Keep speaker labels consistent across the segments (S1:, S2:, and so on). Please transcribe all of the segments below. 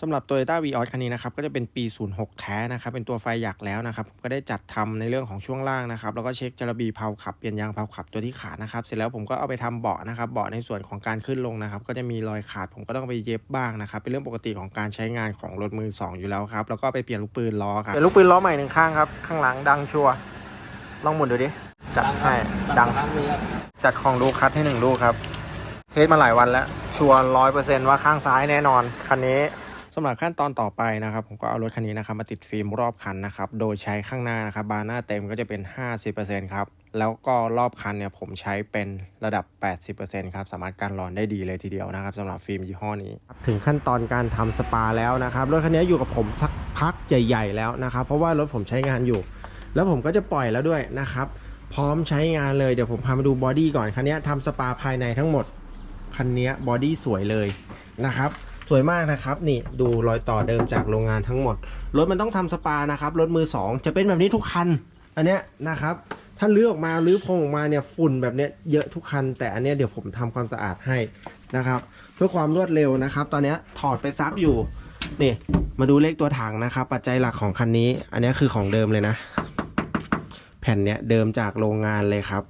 S1: สำหรับ Toyota Vios คันนี้นะครับก็จะเป็นปี 06 แท้นะครับเป็นตัวไฟหยักแล้วนะครับผมก็ได้จัดทำในเรื่องของช่วงล่างนะครับแล้วก็เช็คจระบีเพาขับเปลี่ยนยางเพาขับตัวที่ขาดนะครับเสร็จแล้วผมก็เอาไปทำเบาะนะครับเบาะในส่วนของการขึ้นลงนะครับก็จะมีรอยขาดผมก็ต้องไปเย็บบ้างนะครับเป็นเรื่องปกติของการใช้งานของรถมือ 2 อยู่แล้วครับแล้วก็ไปเปลี่ยนลูกปืนล้อครับเปลี่ยนลูกปืนล้อใหม่หนึ่งข้างครับข้างหลังดังชัวลองหมุนดูดิจัดให้ดัง
S2: ครั้งนี้
S1: จัดของลูกคัดให้หนึ่งลูกครับเทสมาหลายวันแล้วชัวร้อยเปอร์เซ็นต์ว่าข้างซ้ายแน่นอนคันนี้ สำหรับขั้นตอนต่อไปนะครับ ผมก็เอารถคันนี้นะครับมาติดฟิล์มรอบคันนะครับ โดยใช้ข้างหน้านะครับ บานหน้าเต็มก็จะเป็น 50%ครับ แล้วก็รอบคันเนี่ยผมใช้เป็นระดับ 80%ครับ สามารถกันร้อนได้ดีเลยทีเดียวนะครับสำหรับฟิล์มยี่ห้อนี้ ถึงขั้นตอนการทำสปาแล้วนะครับ รถคันนี้อยู่กับผมสักพักใหญ่ๆแล้วนะครับ เพราะว่ารถผมใช้งานอยู่ แล้วผมก็จะปล่อยแล้วด้วยนะครับ พร้อมใช้งานเลย เดี๋ยวผมพามาดูบอดี้ก่อน คันนี้ทำสปาภายในทั้งหมด คันนี้บอดี้สวยเลยนะครับ สวยมากนะครับนี่ดูรอยต่อเดิมจากโรงงานทั้งหมด รถมันต้องทำสปานะครับ รถมือสองจะเป็นแบบนี้ทุกคัน อันเนี้ยนะครับ ถ้าลื้อออกมาลื้อพงออกมาเนี่ยฝุ่นแบบเนี้ยเยอะทุกคัน แต่อันเนี้ยเดี๋ยวผมทำความสะอาดให้นะครับ เพื่อความรวดเร็วนะครับ ตอนเนี้ยถอดไปซักอยู่นี่มาดูเลขตัวถังนะครับ ปัจจัยหลักของคันนี้ อันเนี้ยคือของเดิมเลยนะ แผ่นเนี้ยเดิมจากโรงงานเลยครับ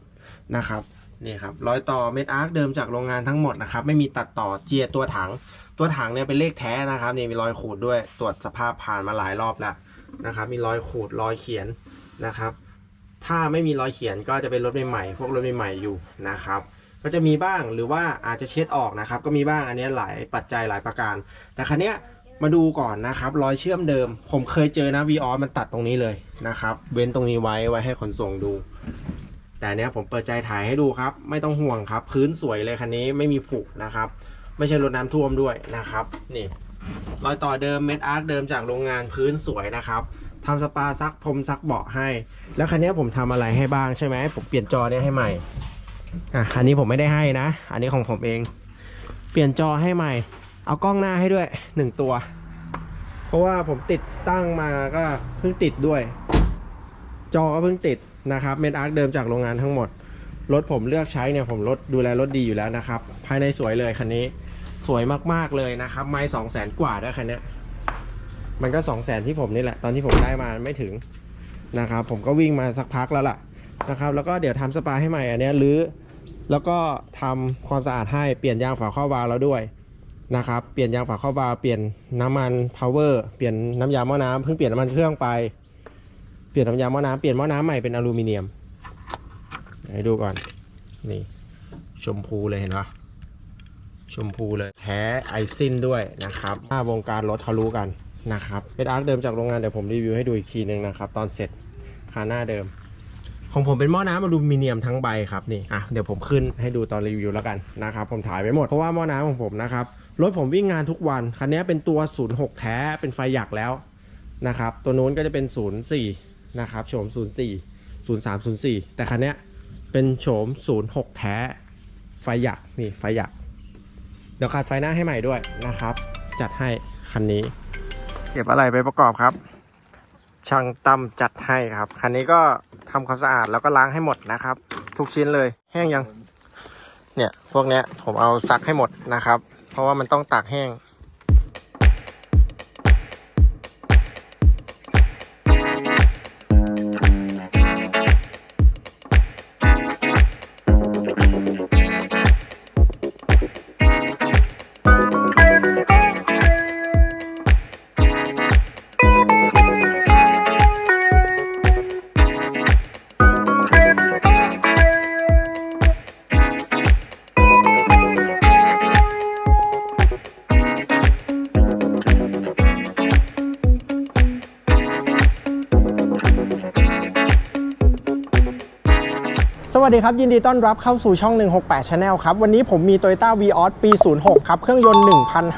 S1: นะครับนี่ครับรอยต่อเม็ดอาร์คเดิมจากโรงงานทั้งหมดนะครับ ไม่มีตัดต่อเจียตัวถัง ตัวถังเนี่ยเป็นเลขแท้นะครับนี่มีรอยขูดด้วยตรวจสภาพผ่านมาหลายรอบแล้วนะครับ มีรอยขูดรอยเขียนนะครับ ถ้าไม่มีรอยเขียนก็จะเป็นรถใหม่ๆพวกรถใหม่ๆอยู่นะครับ ก็จะมีบ้างหรือว่าอาจจะเช็ดออกนะครับ ก็มีบ้างอันนี้หลายปัจจัยหลายประการ แต่คันเนี้ยมาดูก่อนนะครับ รอยเชื่อมเดิม ผมเคยเจอนะวีออมันตัดตรงนี้เลยนะครับ เว้นตรงนี้ไว้ไว้ให้ขนส่งดู แต่เนี้ยผมเปิดใจถ่ายให้ดูครับ ไม่ต้องห่วงครับ พื้นสวยเลยคันนี้ไม่มีผุนะครับ ไม่ใช่รถน้ำท่วมด้วยนะครับนี่รอยต่อเดิมเม็ดอาร์คเดิมจากโรงงานพื้นสวยนะครับทำสปาซักพรมซักเบาะให้ แล้วคันนี้ผมทำอะไรให้บ้างใช่ไหมผมเปลี่ยนจอเนี่ยให้ใหม่อะอันนี้ผมไม่ได้ให้นะ อันนี้ของผมเอง เปลี่ยนจอให้ใหม่ เอากล้องหน้าให้ด้วยหนึ่งตัว เพราะว่าผมติดตั้งมาก็เพิ่งติดด้วย จอก็เพิ่งติดนะครับเม็ดอาร์คเดิมจากโรงงานทั้งหมดรถผมเลือกใช้เนี่ยผมรถดูแลรถดีอยู่แล้วนะครับ ภายในสวยเลยคันนี้ สวยมากๆเลยนะครับไม่สองแสนกว่าด้วยคันนี้มันก็สองแสนที่ผมนี่แหละตอนที่ผมได้มาไม่ถึงนะครับ ผมก็วิ่งมาสักพักแล้วล่ะนะครับ แล้วก็เดี๋ยวทำสปาให้ใหม่อันนี้รื้อแล้วก็ทำความสะอาดให้เปลี่ยนยางฝาครอบวาล์วแล้วด้วยนะครับ เปลี่ยนยางฝาครอบวาล์วเปลี่ยนน้ำมันพาวเวอร์เปลี่ยนน้ำยาหม้อน้ำเพิ่งเปลี่ยนน้ำมันเครื่องไปเปลี่ยนน้ำยาหม้อน้ำเปลี่ยนหม้อน้ำใหม่เป็นอลูมิเนียมให้ดูก่อนนี่ชมพูเลยเห็นปะ ชมพูเลยแท้ไอซินด้วยนะครับถ้าวงการรถเขารู้กันนะครับเป็นอาร์คเดิมจากโรงงานเดี๋ยวผมรีวิวให้ดูอีกทีหนึ่งนะครับ ตอนเสร็จคาหน้าเดิม ของผมเป็นหม้อน้ำอลูมิเนียมทั้งใบครับนี่อะเดี๋ยวผมขึ้นให้ดูตอนรีวิวแล้วกันนะครับผมถ่ายไว้หมดเพราะว่าหม้อน้ำของผมนะครับรถผมวิ่งงานทุกวันคันนี้เป็นตัว 06 แท้เป็นไฟหยักแล้วนะครับตัวนู้นก็จะเป็น 04นะครับโฉม 04 03 04 แต่คันนี้เป็นโฉม 06 แท้ ไฟหยักนี่ไฟหยัก เดี๋ยวขัดไฟหน้าให้ใหม่ด้วยนะครับ จัดให้คันนี้ เก็บอะไรไปประกอบครับ ช่างตั้มจัดให้ครับ คันนี้ก็ทำความสะอาดแล้วก็ล้างให้หมดนะครับ ทุกชิ้นเลยแห้งยัง เนี่ยพวกเนี้ยผมเอาซักให้หมดนะครับ เพราะว่ามันต้องตากแห้ง ดีครับ ยินดีต้อนรับเข้าสู่ช่อง 168 Channel ครับ วันนี้ผมมี Toyota Vios ปี 06 ครับ เครื่องยนต์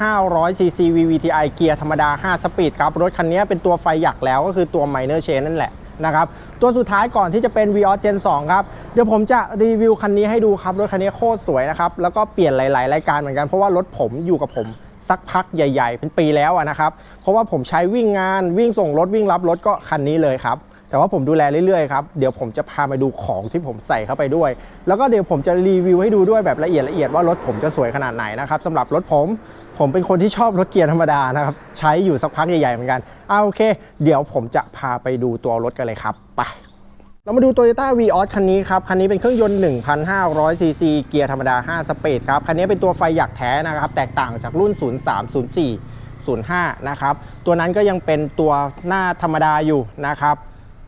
S1: 1,500 cc VVTi เกียร์ธรรมดา 5 สปีดครับ รถคันนี้เป็นตัวไฟหยักแล้วก็คือตัว Minor Chain นั่นแหละนะครับ ตัวสุดท้ายก่อนที่จะเป็น Vios Gen 2 ครับ เดี๋ยวผมจะรีวิวคันนี้ให้ดูครับ รถคันนี้โคตรสวยนะครับ แล้วก็เปลี่ยนหลาย ๆ รายการเหมือนกัน เพราะว่ารถผมอยู่กับผมสักพักใหญ่ ๆ เป็นปีแล้วนะครับ เพราะว่าผมใช้วิ่งงานวิ่งส่งรถวิ่งรับรถก็คันนี้เลยครับ แต่ว่าผมดูแลเรื่อยๆครับ เดี๋ยวผมจะพามาดูของที่ผมใส่เข้าไปด้วย แล้วก็เดี๋ยวผมจะรีวิวให้ดูด้วยแบบละเอียดละเอียดว่ารถผมจะสวยขนาดไหนนะครับสำหรับรถผม ผมเป็นคนที่ชอบรถเกียร์ธรรมดานะครับ ใช้อยู่สักพักใหญ่ๆเหมือนกันเอาโอเค เดี๋ยวผมจะพาไปดูตัวรถกันเลยครับ ไปเรามาดู Toyota v ีออคันนี้ครับ คันนี้เป็นเครื่องยนต์ 1,500 ซีซี เกียร์ธรรมดา 5 สเปดครับ คันนี้เป็นตัวไฟหยักแท้นะครับ แตกต่างจากรุ่น 03 04 05 นะครับ ตัวนั้นก็ยังเป็นตัวหน้าธรรมดาอยู่นะครับ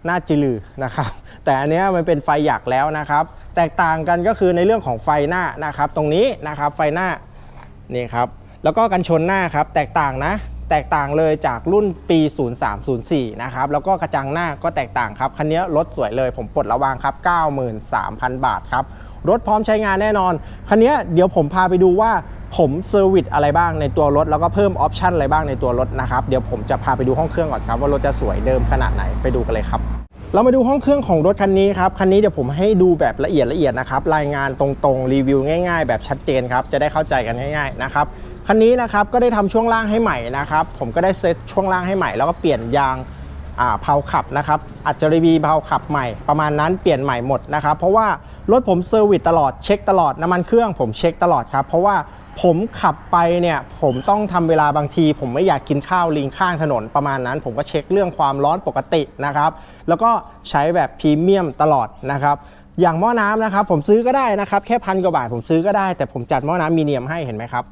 S1: หน้าจิลือนะครับแต่อันเนี้ยมันเป็นไฟหยักแล้วนะครับ แตกต่างกันก็คือในเรื่องของไฟหน้านะครับ ตรงนี้นะครับไฟหน้านี่ครับแล้วก็กันชนหน้าครับ แตกต่างนะ แตกต่างเลยจากรุ่นปี 0304 นะครับ แล้วก็กระจังหน้าก็แตกต่างครับคันนี้รถสวยเลยผมปลดระวางครับ 93,000 บาทครับรถพร้อมใช้งานแน่นอนคันนี้เดี๋ยวผมพาไปดูว่า ผมเซอร์วิสอะไรบ้างในตัวรถ แล้วก็เพิ่มออปชันอะไรบ้างในตัวรถนะครับ เดี๋ยวผมจะพาไปดูห้องเครื่องก่อนครับ ว่ารถจะสวยเดิมขนาดไหนไปดูกันเลยครับ เรามาดูห้องเครื่องของรถคันนี้ครับ คันนี้เดี๋ยวผมให้ดูแบบละเอียดละเอียดนะครับรายงานตรงๆรีวิวง่าย ๆ แบบชัดเจนครับจะได้เข้าใจกันง่ายๆนะครับคันนี้นะครับก็ได้ทำช่วงล่างให้ใหม่นะครับผมก็ได้เซตช่วงล่างให้ใหม่ แล้วก็เปลี่ยนยางอ่าเพาขับนะครับอัจจรีบีเพาขับใหม่ประมาณนั้นเปลี่ยนใหม่หมดนะครับเพราะว่ารถผมเซอร์วิสตลอดเช็คตลอดน้ำมันเครื่องผมเช็คตลอดครับเพราะว่า ผมขับไปเนี่ยผมต้องทำเวลาบางที ผมไม่อยากกินข้าวลิงข้างถนนประมาณนั้น ผมก็เช็คเรื่องความร้อนปกตินะครับ แล้วก็ใช้แบบพรีเมียมตลอดนะครับอย่างหม้อน้ำนะครับผมซื้อก็ได้นะครับแค่พันกว่าบาทผมซื้อก็ได้แต่ผมจัดหม้อน้ำมีเนียมให้เห็นไหมครับ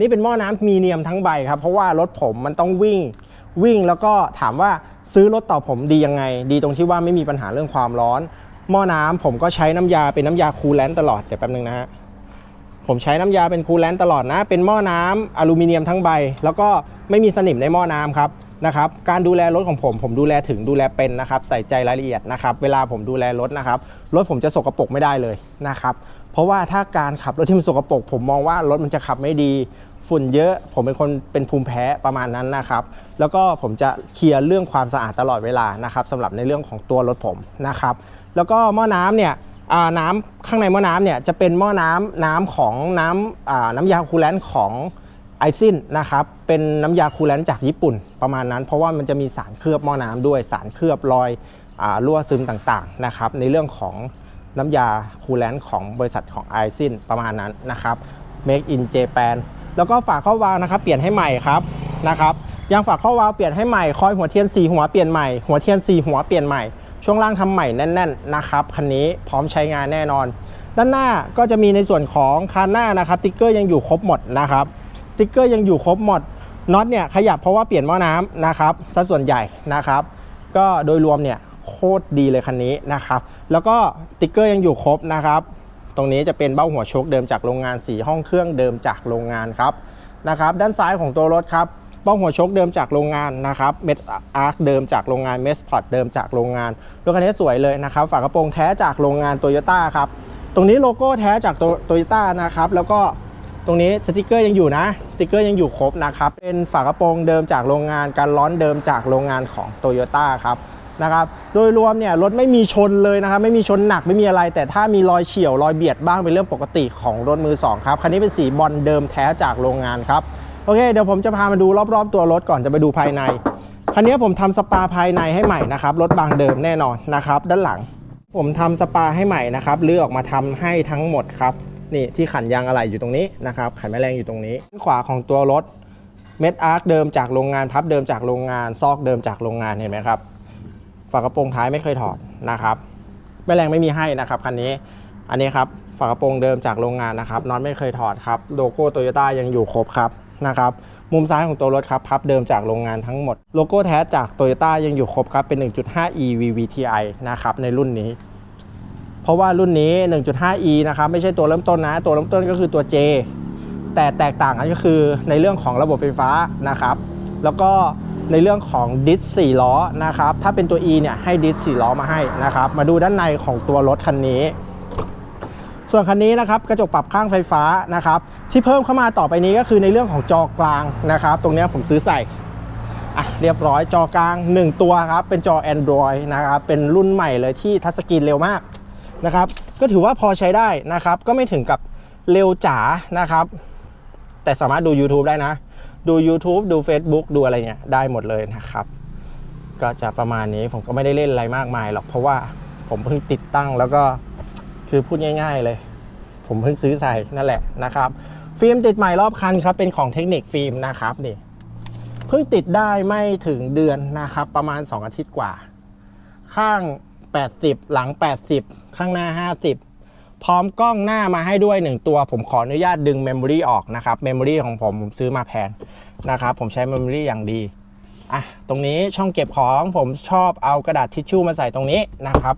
S1: นี่เป็นหม้อน้ำมีเนียมทั้งใบครับเพราะว่ารถผมมันต้องวิ่งวิ่งแล้วก็ถามว่าซื้อรถต่อผมดียังไง ดีตรงที่ว่าไม่มีปัญหาเรื่องความร้อน หม้อน้ำผมก็ใช้น้ำยาเป็นน้ำยาคูลแลนต์ตลอดเดี๋ยวแป๊บนึงนะฮะ ผมใช้น้ำยาเป็นคูลแลนต์ตลอดนะ เป็นหม้อน้ำอลูมิเนียมทั้งใบ แล้วก็ไม่มีสนิมในหม้อน้ำครับนะครับการดูแลรถของผม ผมดูแลถึงดูแลเป็นนะครับ ใส่ใจรายละเอียดนะครับ เวลาผมดูแลรถนะครับ รถผมจะสกปรกไม่ได้เลยนะครับ เพราะว่าถ้าการขับรถที่มันสกปรกผมมองว่ารถมันจะขับไม่ดี ฝุ่นเยอะ ผมเป็นคนเป็นภูมิแพ้ประมาณนั้นนะครับ แล้วก็ผมจะเคลียร์เรื่องความสะอาดตลอดเวลานะครับสำหรับในเรื่องของตัวรถผมนะครับ แล้วก็หม้อน้ำเนี่ย น้ำข้างในหม้อน้ำเนี่ยจะเป็นหม้อน้ำน้ำของน้ำน้ำยาคูลแลนต์ของไอซินนะครับเป็นน้ำยาคูลแลนต์จากญี่ปุ่นประมาณนั้น เพราะว่ามันจะมีสารเคลือบหม้อน้ำด้วยสารเคลือบรอยรั่วซึมต่างๆนะครับในเรื่องของน้ำยาคูลแลนต์ของบริษัทของไอซินประมาณนั้นนะครับ Make in Japan แล้วก็ฝาข้อวาล์วนะครับเปลี่ยนให้ใหม่ครับนะครับยางฝาข้อวาล์วเปลี่ยนให้ใหม่คอยหัวเทียนสีหัวเปลี่ยนใหม่หัวเทียนสีหัวเปลี่ยนใหม่ ช่วงล่างทำใหม่แน่น ๆ นะครับคันนี้พร้อมใช้งานแน่นอน ด้านหน้าก็จะมีในส่วนของคานหน้านะครับติ๊กเกอร์ยังอยู่ครบหมดนะครับติ๊กเกอร์ยังอยู่ครบหมดน็อตเนี่ยขยับเพราะว่าเปลี่ยนหม้อน้ำนะครับซะส่วนใหญ่นะครับ ก็โดยรวมเนี่ยโคตรดีเลยคันนี้นะครับ แล้วก็ติ๊กเกอร์ยังอยู่ครบนะครับ ตรงนี้จะเป็นเบ้าหัวชคเดิมจากโรงงานสีห้องเครื่องเดิมจากโรงงานครับนะครับ ด้านซ้ายของตัวรถครับ เบ้าหัวชคเดิมจากโรงงานนะครับเมสอาร์คเดิมจากโรงงานเมสพอตเดิมจากโรงงานรถคันนี้สวยเลยนะครับฝากระโปรงแท้จากโรงงานโตโยต้าครับตรงนี้โลโก้แท้จากโตโยต้านะครับแล้วก็ตรงนี้สติกเกอร์ยังอยู่นะสติกเกอร์ยังอยู่ครบนะครับเป็นฝากระโปรงเดิมจากโรงงานการร้อนเดิมจากโรงงานของโตโยต้าครับนะครับโดยรวมเนี่ยรถไม่มีชนเลยนะครับไม่มีชนหนักไม่มีอะไร แต่ถ้ามีรอยเฉี่ยวรอยเบียดบ้างเป็นเรื่องปกติของรถมือสองครับคันนี้เป็นสีบอลเดิมแท้จากโรงงานครับ โอเค เดี๋ยวผมจะพามาดูรอบๆตัวรถก่อนจะไปดูภายใน คันนี้ผมทำสปาภายในให้ใหม่นะครับ รถบางเดิมแน่นอนนะครับ ด้านหลัง ผมทำสปาให้ใหม่นะครับเลือกออกมาทำให้ทั้งหมดครับ นี่ที่ขันยางอะไหล่อยู่ตรงนี้นะครับ ขันแม่แรงอยู่ตรงนี้ ขวาของตัวรถเม็ดอาร์คเดิมจากโรงงานพับเดิมจากโรงงาน ซอกเดิมจากโรงงานเห็นไหมครับ ฝากระโปรงท้ายไม่เคยถอดนะครับแม่แรงไม่มีให้นะครับคันนี้ อันนี้ครับฝากระโปรงเดิมจากโรงงานนะครับน็อตไม่เคยถอดครับโลโก้โตโยต้ายังอยู่ครบครับ นะครับมุมซ้ายของตัวรถครับพับเดิมจากโรงงานทั้งหมด โลโก้แท้จากโตโยต้ายังอยู่ครบครับเป็น 1.5e VVTi นะครับในรุ่นนี้ เพราะว่ารุ่นนี้ 1.5e นะครับไม่ใช่ตัวเริ่มต้นนะ ตัวเริ่มต้นก็คือตัว J แต่แตกต่างกันก็คือในเรื่องของระบบไฟฟ้านะครับแล้วก็ในเรื่องของดิส4ล้อนะครับถ้าเป็นตัว E เนี่ยให้ดิส4ล้อมาให้นะครับมาดูด้านในของตัวรถคันนี้ ส่วนคันนี้นะครับกระจกปรับข้างไฟฟ้านะครับที่เพิ่มเข้ามาต่อไปนี้ก็คือในเรื่องของจอกลางนะครับ ตรงนี้ผมซื้อใส่อะเรียบร้อยจอกลาง 1 ตัวครับ เป็นจอ Android นะครับ เป็นรุ่นใหม่เลยที่ทัชสกรีนเร็วมากนะครับ ก็ถือว่าพอใช้ได้นะครับ ก็ไม่ถึงกับเร็วจ๋านะครับ แต่สามารถดู YouTube ได้นะ ดู YouTube ดู Facebook ดูอะไรเนี่ยได้หมดเลยนะครับ ก็จะประมาณนี้ผมก็ไม่ได้เล่นอะไรมากมายหรอกเพราะว่าผมเพิ่งติดตั้งแล้วก็ คือพูดง่าย ๆเลย ผมเพิ่งซื้อใส่นั่นแหละนะครับ ฟิล์มติดใหม่รอบคันครับ เป็นของเทคนิคฟิล์มนะครับนี่เพิ่งติดได้ไม่ถึงเดือนนะครับ ประมาณ 2 อาทิตย์กว่า ข้าง 80 หลัง 80 ข้างหน้า 50 พร้อมกล้องหน้ามาให้ด้วย 1 ตัว ผมขออนุญาตดึงเมมโมรีออกนะครับเมมโมรีของผมผมซื้อมาแพงนะครับ ผมใช้เมมโมรีอย่างดี อะตรงนี้ช่องเก็บของผมชอบเอากระดาษทิชชู่มาใส่ตรงนี้นะครับ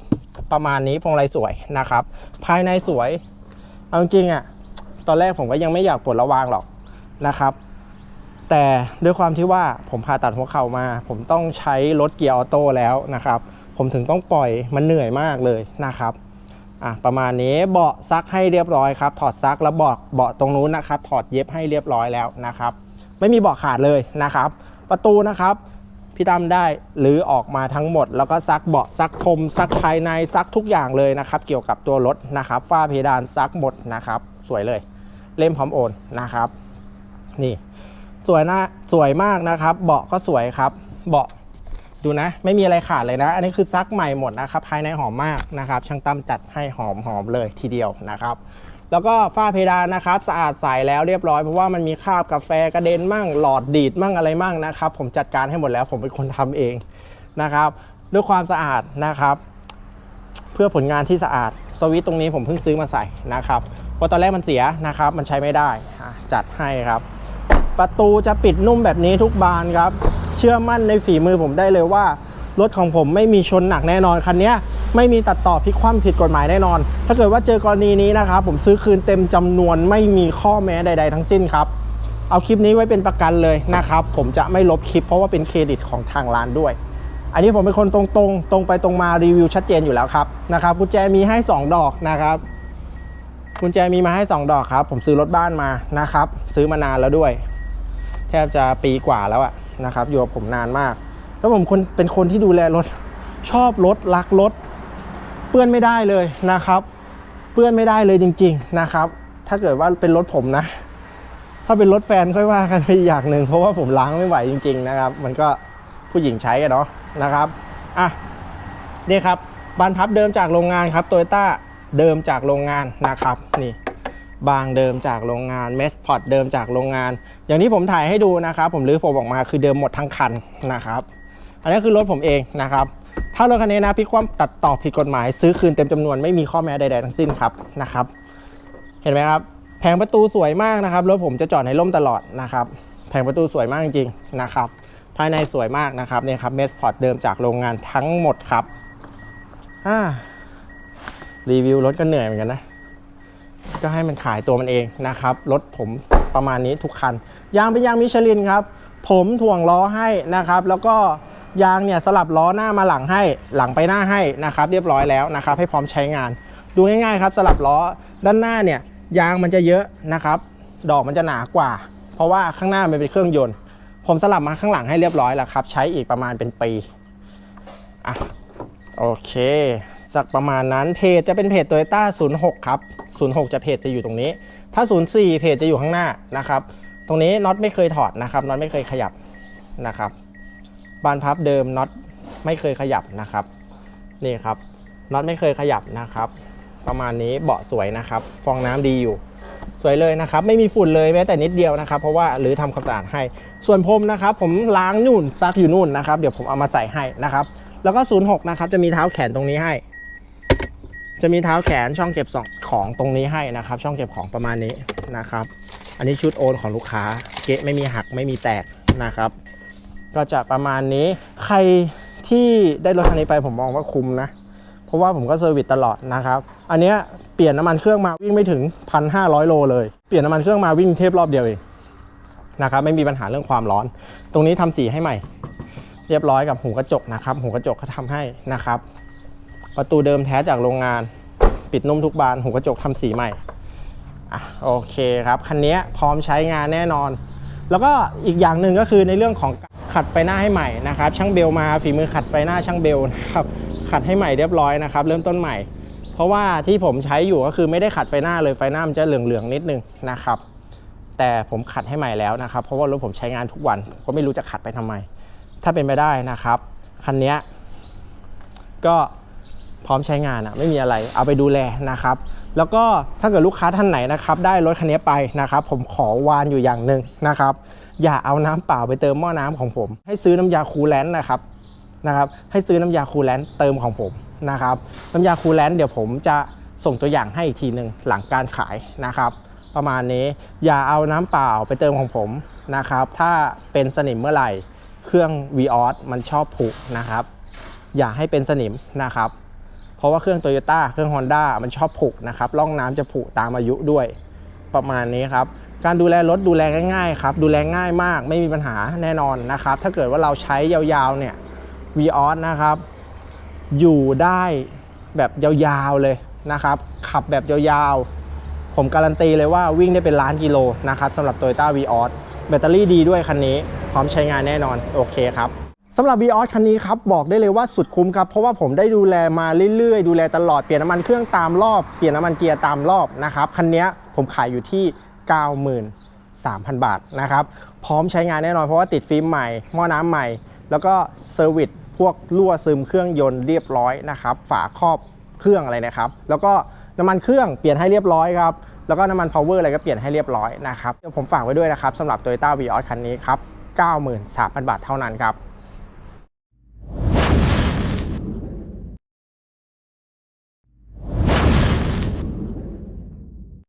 S1: ประมาณนี้พวงไรสวยนะครับ ภายในสวย เอาจริงๆอะตอนแรกผมก็ยังไม่อยากปลดระวางหรอกนะครับ แต่ด้วยความที่ว่าผมผ่าตัดหัวเข่ามา ผมต้องใช้รถเกียร์ออโต้แล้วนะครับ ผมถึงต้องปล่อยมันเหนื่อยมากเลยนะครับอะประมาณนี้เบาะซักให้เรียบร้อยครับ ถอดซักแล้วเบาะเบาะตรงนู้นนะครับ ถอดเย็บให้เรียบร้อยแล้วนะครับ ไม่มีเบาะขาดเลยนะครับ ประตูนะครับพี่ตั้มได้หรือออกมาทั้งหมด แล้วก็ซักเบาะซักพรมซักภายในซักทุกอย่างเลยนะครับ เกี่ยวกับตัวรถนะครับฝ้าเพดานซักหมดนะครับ สวยเลย เล่มพร้อมโอนนะครับ นี่ สวยนะสวยมากนะครับ เบาะก็สวยครับ เบาะดูนะ ไม่มีอะไรขาดเลยนะ อันนี้คือซักใหม่หมดนะครับ ภายในหอมมากนะครับ ช่างตั้มจัดให้หอมหอมเลยทีเดียวนะครับ แล้วก็ฝ้าเพดานนะครับสะอาดใสแล้วเรียบร้อยเพราะว่ามันมีคราบกาแฟกระเด็นมั่งหลอดดีดมั่งอะไรมั่งนะครับผมจัดการให้หมดแล้วผมเป็นคนทำเองนะครับด้วยความสะอาดนะครับ เพื่อผลงานที่สะอาดสวิตตรงนี้ผมเพิ่งซื้อมาใส่นะครับเพราะตอนแรกมันเสียนะครับมันใช้ไม่ได้จัดให้ครับ ประตูจะปิดนุ่มแบบนี้ทุกบานครับ เชื่อมั่นในฝีมือผมได้เลยว่า รถของผมไม่มีชนหนักแน่นอนคันนี้ ไม่มีตัดต่อพลิกคว่ำผิดกฎหมายแน่นอน ถ้าเกิดว่าเจอกรณีนี้นะครับผมซื้อคืนเต็มจำนวนไม่มีข้อแม้ใด ๆ ทั้งสิ้นครับเอาคลิปนี้ไว้เป็นประกันเลยนะครับ ผมจะไม่ลบคลิปเพราะว่าเป็นเครดิตของทางร้านด้วย อันนี้ผมเป็นคนตรงๆตรงไปตรงมารีวิวชัดเจนอยู่แล้วครับนะครับกุญแจมีให้ 2 ดอกนะครับกุญแจมีมาให้ 2 ดอกครับ ผมซื้อรถบ้านมานะครับ ซื้อมานานแล้วด้วย แทบจะปีกว่าแล้วอะนะครับอยู่กับผมนานมาก แล้วผมคนเป็นคนที่ดูแลรถชอบรถรักรถ เปื้อนไม่ได้เลยนะครับ เปื้อนไม่ได้เลยจริง ๆนะครับ ถ้าเกิดว่าเป็นรถผมนะ ถ้าเป็นรถแฟนค่อยว่ากันไปอีกอย่างหนึ่งเพราะว่าผมล้างไม่ไหวจริง ๆ นะครับ มันก็ผู้หญิงใช้กันเนาะนะครับอะนี่ครับบานพับเดิมจากโรงงานครับโตโยต้าเดิมจากโรงงานนะครับนี่บางเดิมจากโรงงานเมสพอตเดิมจากโรงงาน อย่างที่ผมถ่ายให้ดูนะครับ ผมรื้อผมออกมาคือเดิมหมดทั้งคันนะครับ อันนี้คือรถผมเองนะครับ ถ้ารถคันนี้นะพี่ความตัดต่อผิดกฎหมาย ซื้อคืนเต็มจำนวนไม่มีข้อแม้ใดๆทั้งสิ้นครับนะครับ เห็นไหมครับ แผงประตูสวยมากนะครับรถผมจะจอดในร่มตลอดนะครับ แผงประตูสวยมากจริงๆนะครับ ภายในสวยมากนะครับเนี่ยครับเมสพอร์ตเดิมจากโรงงานทั้งหมดครับอ่ารีวิวรถก็เหนื่อยเหมือนกันนะ ก็ให้มันขายตัวมันเองนะครับ รถผมประมาณนี้ทุกคัน ยางเป็นยางมิชลินครับ ผมถ่วงล้อให้นะครับ แล้วก็ ยางเนี่ยสลับล้อหน้ามาหลังให้หลังไปหน้าให้นะครับ เรียบร้อยแล้วนะครับ ให้พร้อมใช้งาน ดูง่ายๆครับ สลับล้อด้านหน้าเนี่ยยางมันจะเยอะนะครับ ดอกมันจะหนากว่า เพราะว่าข้างหน้ามันเป็นเครื่องยนต์ ผมสลับมาข้างหลังให้เรียบร้อยแล้วครับ ใช้อีกประมาณเป็นปีอะโอเค สักประมาณนั้นเพจจะเป็นเพจ Toyota 06 ครับ 06 จะเพจจะอยู่ตรงนี้ ถ้า 04 เพจจะอยู่ข้างหน้านะครับ ตรงนี้น็อตไม่เคยถอดนะครับน็อตไม่เคยขยับนะครับ บานพับเดิมน็อตไม่เคยขยับนะครับนี่ครับน็อตไม่เคยขยับนะครับ ประมาณนี้เบาะสวยนะครับ ฟองน้ำดีอยู่ สวยเลยนะครับ ไม่มีฝุ่นเลยแม้แต่นิดเดียวนะครับ เพราะว่าหรือทำความสะอาดให้ ส่วนพรมนะครับ ผมล้างนู่นซักอยู่นู่นนะครับ เดี๋ยวผมเอามาใส่ให้นะครับ แล้วก็ 06 นะครับ จะมีเท้าแขนตรงนี้ให้ จะมีเท้าแขนช่องเก็บของตรงนี้ให้นะครับ ช่องเก็บของประมาณนี้นะครับ อันนี้ชุดโอนของลูกค้า เกะไม่มีหักไม่มีแตกนะครับ ก็จะประมาณนี้ใครที่ได้รถคันนี้ไปผมมองว่าคุ้มนะ เพราะว่าผมก็เซอร์วิสตลอดนะครับ อันเนี้ยเปลี่ยนน้ำมันเครื่องมาวิ่งไม่ถึง 1,500 โลเลย เปลี่ยนน้ำมันเครื่องมาวิ่งเทพรอบเดียวเองนะครับไม่มีปัญหาเรื่องความร้อน ตรงนี้ทำสีให้ใหม่ เรียบร้อยกับหูกระจกนะครับ หูกระจกเขาทำให้นะครับ ประตูเดิมแท้จากโรงงาน ปิดนุ่มทุกบาน หูกระจกทำสีใหม่อะโอเคครับ คันนี้พร้อมใช้งานแน่นอน แล้วก็อีกอย่างหนึ่งก็คือในเรื่องของ ขัดไฟหน้าให้ใหม่นะครับช่างเบลมาฝีมือขัดไฟหน้าช่างเบลนะครับขัดให้ใหม่เรียบร้อยนะครับเริ่มต้นใหม่ เพราะว่าที่ผมใช้อยู่ก็คือไม่ได้ขัดไฟหน้าเลยไฟหน้ามันจะเหลืองๆนิดนึงนะครับแต่ผมขัดให้ใหม่แล้วนะครับ เพราะว่ารถผมใช้งานทุกวันผมก็ไม่รู้จะขัดไปทำไม ถ้าเป็นไปได้นะครับคันนี้ก็ พร้อมใช้งานอะไม่มีอะไรเอาไปดูแลนะครับ แล้วก็ถ้าเกิดลูกค้าท่านไหนนะครับ ได้รถคันนี้ไปนะครับ ผมขอวานอยู่อย่างหนึ่งนะครับ อย่าเอาน้ำเปล่าไปเติมหม้อน้ำของผม ให้ซื้อน้ำยาคูลแลนต์นะครับนะครับ ให้ซื้อน้ำยาคูลแลนต์เติมของผมนะครับ น้ำยาคูลแลนต์เดี๋ยวผมจะส่งตัวอย่างให้อีกทีหนึ่งหลังการขายนะครับ ประมาณนี้อย่าเอาน้ำเปล่าไปเติมของผมนะครับ ถ้าเป็นสนิมเมื่อไหร่ เครื่อง v ีออสมันชอบผุนะครับ อย่าให้เป็นสนิมนะครับ เพราะว่าเครื่อง Toyota เครื่อง Honda มันชอบผุนะครับร่องน้ำจะผุตามอายุด้วย ประมาณนี้ครับการดูแลรถดูแลง่ายๆครับดูแลง่ายมากไม่มีปัญหาแน่นอนนะครับ ถ้าเกิดว่าเราใช้ยาวๆเนี่ย v ีออสนะครับ อยู่ได้แบบยาวๆเลยนะครับ ขับแบบยาวๆ ผมการันตีเลยว่าวิ่งได้เป็นล้านกิโลนะครับสำหรับ Toyota v ีออสแบตเตอรี่ดีด้วยคันนี้ พร้อมใช้งานแน่นอน โอเคครับ สำหรับ v ีออสคันนี้ครับบอกได้เลยว่าสุดคุ้มครับ เพราะว่าผมได้ดูแลมาเรื่อยๆ ดูแลตลอดเปลี่ยนน้ำมันเครื่องตามรอบเปลี่ยนน้ำมันเกียร์ตามรอบนะครับคันนี้ผมขายอยู่ที่ 93,000 บาทนะครับพร้อมใช้งานแน่นอนเพราะว่าติดฟิล์มใหม่หม้อน้ำใหม่ แล้วก็เซอร์วิสพวกรั่วซึมเครื่องยนต์เรียบร้อยนะครับฝาครอบเครื่องอะไรนะครับ แล้วก็น้ำมันเครื่องเปลี่ยนให้เรียบร้อยครับแล้วก็น้ำมันพาวเวอร์อะไรก็เปลี่ยนให้เรียบร้อยนะครับเดี๋ยวผมฝากไว้ด้วยนะครับสำหรับ Toyota v ีออสคันนี้ครับ 93,000 บาทเท่านั้นครับ